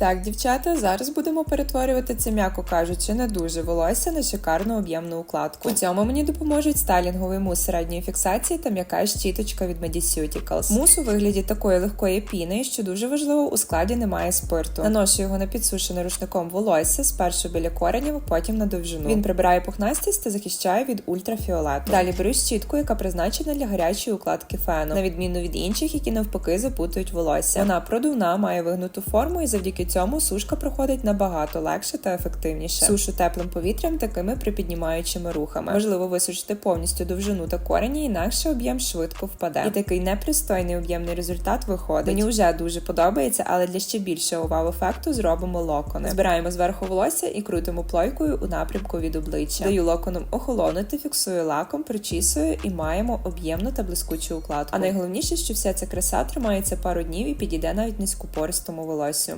так, дівчата, зараз будемо перетворювати це, м'яко кажучи, не дуже волосся на шикарну об'ємну укладку. У цьому мені допоможуть стайлінговий мус середньої фіксації та м'яка щіточка від Mediceuticals. Мус у вигляді такої легкої піни, що дуже важливо, у складі немає спирту. Наношу його на підсушене рушником волосся, спершу біля коренів, а потім на довжину. Він прибирає пухнастість та захищає від ультрафіолету. Далі беру щітку, яка призначена для гарячої укладки фену, на відміну від інших, які навпаки запутують волосся. Вона продувна, має вигнуту форму, і завдяки цьому сушка проходить набагато легше та ефективніше. Сушу теплим повітрям такими припіднімаючими рухами. Важливо висушити повністю довжину та корені, інакше об'єм швидко впаде. І такий непристойний об'ємний результат виходить. Мені вже дуже подобається, але для ще більшого вау-ефекту зробимо локони. Збираємо зверху волосся і крутимо плойкою у напрямку від обличчя. Даю локоном охолонути, фіксую лаком, причісую і маємо об'ємну та блискучу укладку. А найголовніше, що вся ця краса тримається пару днів і підійде навіть низькопористому волосю.